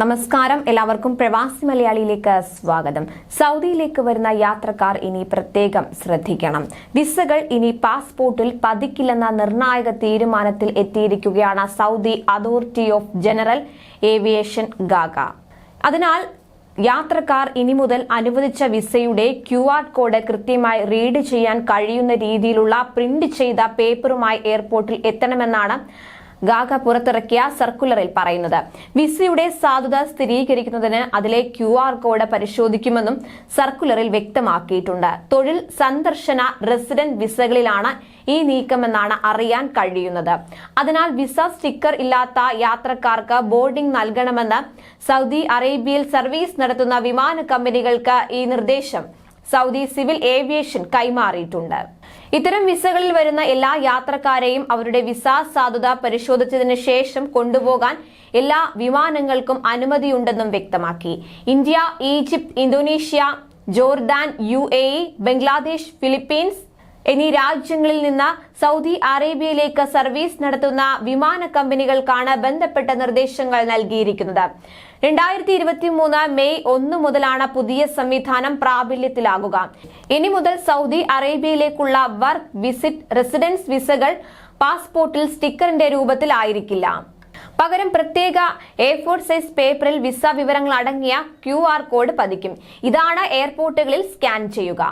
നമസ്കാരം. എല്ലാവർക്കും പ്രവാസി മലയാളിയിലേക്ക് സ്വാഗതം. സൗദിയിലേക്ക് വരുന്ന യാത്രക്കാർ ഇനി പ്രത്യേകം ശ്രദ്ധിക്കണം. വിസകൾ ഇനി പാസ്പോർട്ടിൽ പതിക്കില്ലെന്ന നിർണായക തീരുമാനത്തിൽ എത്തിയിരിക്കുകയാണ് Saudi Authority of General Aviation Gaga. അതിനാൽ യാത്രക്കാർ ഇനി മുതൽ അനുവദിച്ച വിസയുടെ ക്യു ആർ കോഡ് കൃത്യമായി റീഡ് ചെയ്യാൻ കഴിയുന്ന രീതിയിലുള്ള പ്രിന്റ് ചെയ്ത പേപ്പറുമായി എയർപോർട്ടിൽ എത്തണമെന്നാണ് ഗാഗ പുറത്തിറക്കിയ സർക്കുലറിൽ പറയുന്നത്. വിസയുടെ സാധുത സ്ഥിരീകരിക്കുന്നതിന് അതിലെ ക്യു ആർ കോഡ് പരിശോധിക്കുമെന്നും സർക്കുലറിൽ വ്യക്തമാക്കിയിട്ടുണ്ട്. തൊഴിൽ സന്ദർശന റെസിഡന്റ് വിസകളിലാണ് ഈ നീക്കമെന്നാണ് അറിയാൻ കഴിയുന്നത്. അതിനാൽ വിസ സ്റ്റിക്കർ ഇല്ലാത്ത യാത്രക്കാർക്ക് ബോർഡിംഗ് നൽകണമെന്ന് സൗദി അറേബ്യയിൽ സർവീസ് നടത്തുന്ന വിമാന കമ്പനികൾക്ക് ഈ നിർദ്ദേശം സൗദി സിവിൽ ഏവിയേഷൻ കൈമാറിയിട്ടുണ്ട്. ഇത്തരം വിസകളിൽ വരുന്ന എല്ലാ യാത്രക്കാരെയും അവരുടെ വിസ സാധുത പരിശോധിച്ചതിന് ശേഷം കൊണ്ടുപോകാൻ എല്ലാ വിമാനങ്ങൾക്കും അനുമതിയുണ്ടെന്നും വ്യക്തമാക്കി. ഇന്ത്യ ഈജിപ്ത് ഇന്തോനേഷ്യ ജോർദാൻ യു ബംഗ്ലാദേശ് ഫിലിപ്പീൻസ് എന്നീ രാജ്യങ്ങളിൽ നിന്ന് സൗദി അറേബ്യയിലേക്ക് സർവീസ് നടത്തുന്ന വിമാന കമ്പനികൾക്കാണ് ബന്ധപ്പെട്ട നിർദ്ദേശങ്ങൾ നൽകിയിരിക്കുന്നത്. രണ്ടായിരത്തി ഇരുപത്തി മൂന്ന് മെയ് ഒന്ന് മുതലാണ് പുതിയ സംവിധാനം പ്രാബല്യത്തിലാകുക. ഇനി മുതൽ സൗദി അറേബ്യയിലേക്കുള്ള വർക്ക് വിസിറ്റ് റെസിഡൻസ് വിസകൾ പാസ്പോർട്ടിൽ സ്റ്റിക്കറിന്റെ രൂപത്തിലായിരിക്കില്ല. പകരം പ്രത്യേക എ ഫോർ സൈസ് പേപ്പറിൽ വിസ വിവരങ്ങൾ അടങ്ങിയ ക്യു ആർ കോഡ് പതിക്കും. ഇതാണ് എയർപോർട്ടുകളിൽ സ്കാൻ ചെയ്യുക.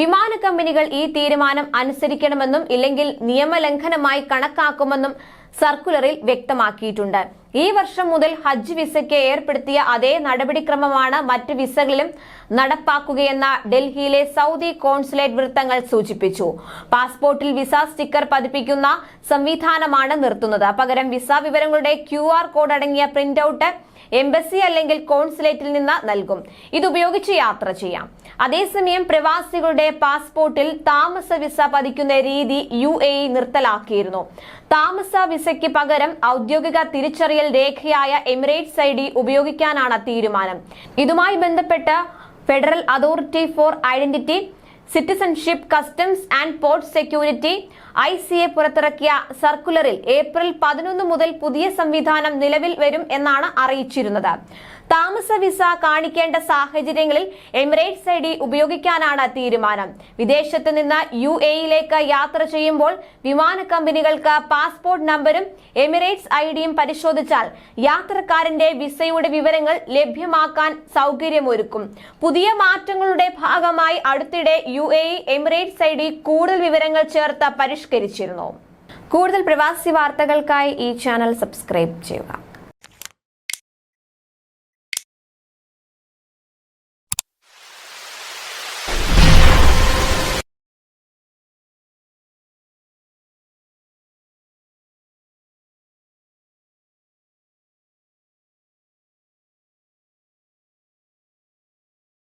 വിമാന കമ്പനികൾ ഈ തീരുമാനം അനുസരിക്കണമെന്നും ഇല്ലെങ്കിൽ നിയമലംഘനമായി കണക്കാക്കുമെന്നും സർക്കുലറിൽ വ്യക്തമാക്കിയിട്ടുണ്ട്. ഈ വർഷം മുതൽ ഹജ്ജ് വിസയ്ക്ക് ഏർപ്പെടുത്തിയ അതേ നടപടിക്രമമാണ് മറ്റ് വിസകളിലും നടപ്പാക്കുകയെന്ന ഡൽഹിയിലെ സൗദി കോൺസുലേറ്റ് വൃത്തങ്ങൾ സൂചിപ്പിച്ചു. പാസ്പോർട്ടിൽ വിസ സ്റ്റിക്കർ പതിപ്പിക്കുന്ന സംവിധാനമാണ് നിർത്തുന്നത്. പകരം വിസ വിവരങ്ങളുടെ ക്യു കോഡ് അടങ്ങിയ പ്രിന്റ് ഔട്ട് എംബസി അല്ലെങ്കിൽ കോൺസുലേറ്റിൽ നിന്ന് നൽകും. ഇതുപയോഗിച്ച് യാത്ര ചെയ്യാം. അതേസമയം പ്രവാസികളുടെ പാസ്പോർട്ടിൽ താമസ വിസ പതിക്കുന്ന രീതി യു എ നിർത്തലാക്കിയിരുന്നു. താമസ വിസയ്ക്ക് പകരം ഔദ്യോഗിക തിരിച്ചറിയൽ രേഖയായ എമിറേറ്റ്സ് ഐ ഡി ഉപയോഗിക്കാനാണ് തീരുമാനം. ഇതുമായി ബന്ധപ്പെട്ട് Federal Authority for Identity Citizenship Customs and Port Security I C A പുറത്തിറക്കിയ സർക്കുലറിൽ ഏപ്രിൽ പതിനൊന്ന് മുതൽ പുതിയ സംവിധാനം നിലവിൽ വരും എന്നാണ് അറിയിച്ചിരുന്നത്. താമസ വിസ കാണിക്കേണ്ട സാഹചര്യങ്ങളിൽ എമിറേറ്റ്സ് ഐ ഡി ഉപയോഗിക്കാനാണ് തീരുമാനം. വിദേശത്ത് നിന്ന് യു എയിലേക്ക് യാത്ര ചെയ്യുമ്പോൾ വിമാന കമ്പനികൾക്ക് പാസ്പോർട്ട് നമ്പരും എമിറേറ്റ്സ് ഐ ഡിയും പരിശോധിച്ചാൽ യാത്രക്കാരന്റെ വിസയുടെ വിവരങ്ങൾ ലഭ്യമാക്കാൻ സൗകര്യമൊരുക്കും. പുതിയ മാറ്റങ്ങളുടെ ഭാഗമായി അടുത്തിടെ U A Emirates I D കൂടുതൽ വിവരങ്ങൾ ചേർത്ത് പരിഷ്കരിച്ചിരുന്നു. കൂടുതൽ പ്രവാസി വാർത്തകൾക്കായി ഈ ചാനൽ സബ്സ്ക്രൈബ് ചെയ്യുക.